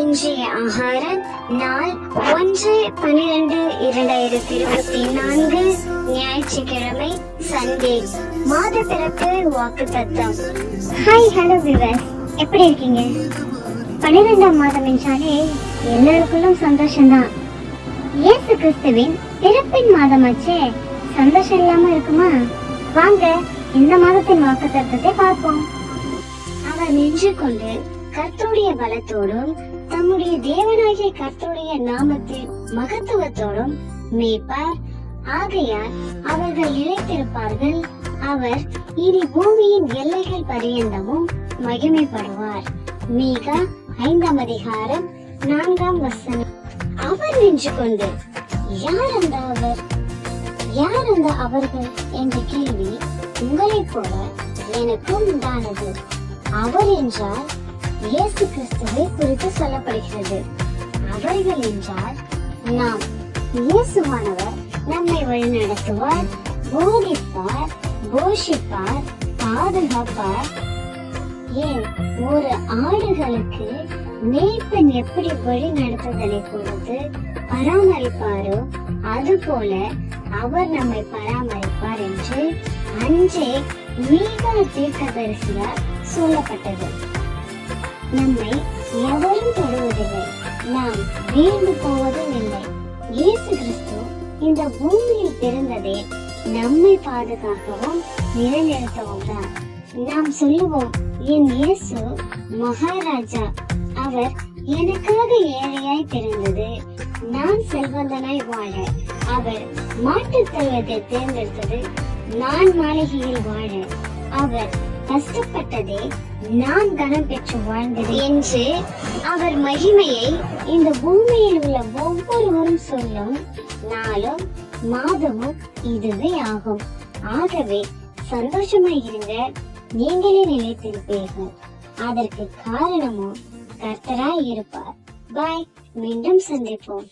இன்றைய ஆகாரம் நாள் ஒன்று பன்னிரண்டு இரண்டாயிரத்தி இருபத்தி நான்கு ஞாயிற்றுக்கிழமை சண்டே. மாத பிறப்பு வாக்கு தத்தம் ஹாய் ஹலோ விவர் எப்படி இருக்கீங்க? பன்னிரெண்டாம் மாதம் என்றாலே எல்லாருக்குள்ளும் சந்தோஷம்தான். இயேசு கிறிஸ்துவின் பிறப்பின் மாதமாச்சே சந்தோஷம் இல்லாம இருக்குமா? வாங்க இந்த மாதத்தின் வாக்கு தத்தத்தை பார்ப்போம். அவர் நின்று கொண்டு கர்த்தருடைய பலத்தோடும் தம்முடைய தேவனாகிய கர்த்தருடைய நாமத்தில் மகத்துவத்தோடும் மேய்ப்பார். ஆகையால் அவர்கள் நிலைத்திருப்பார்கள். அவர் இனி பூமியின் எல்லைகள் பரியந்தமும் மகிமைப்படுவார். மீகா ஐந்தாம் அதிகாரம் நான்காம் வசனம். அவர் நின்று கொண்டு யார் அந்த அவர்? யார் அந்த அவர்கள்? என்ற கேள்வி உங்களைப் போல எனக்கும் உண்டானது. அவர் என்றால் இயேசு கிறிஸ்துவை குறித்து சொல்லப்படுகிறது. அவர்கள் என்றால் நாம் இயேசுவானவர் நம்மை வழிநடத்துவார் போதிப்பார் போஷிப்பார் பாதுகாப்பார். ஏன்? ஒரு ஆடுகளுக்கு மேய்ப்பன் எப்படி வழி நடத்துதலை கொடுத்து பராமரிப்பாரோ அதுபோல அவர் நம்மை பராமரிப்பார் என்று அன்றே மீகா தீர்க்கதரிசியால் சொல்லப்பட்டது. நம்மை எவரும் தொடுவதில்லை நாம் வீழ்ந்து போவதும் இல்லை இயேசு கிறிஸ்து இந்த பூமியில் பிறந்ததே நம்மை பாதுகாக்கவும் நிலைநிறுத்தவும் தான் நாம் சொல்லுவோம் என் இயேசு மகாராஜா அவர் எனக்காக ஏழையாய் பிறந்தது. நான் செல்வந்தனாய் வாழ அவர் மாட்டுத் தேர்ந்தெடுத்தது. நான் மாளிகையில் வாழ அவர் கஷ்டப்பட்டதே நான் கனம் பெற்று வாழ்ந்தது என்று அவர் மகிமையை இந்த பூமியில் உள்ள ஒவ்வொருவரும் சொல்லும் நாளும் மாதமும் இதுவே ஆகும். ஆகவே சந்தோஷமாய் இருங்க நீங்களே நிலைத்திருப்பீர்கள். அதற்கு காரணமும் கர்த்தராய் இருப்பார். பாய் மீண்டும் சந்திப்போம்.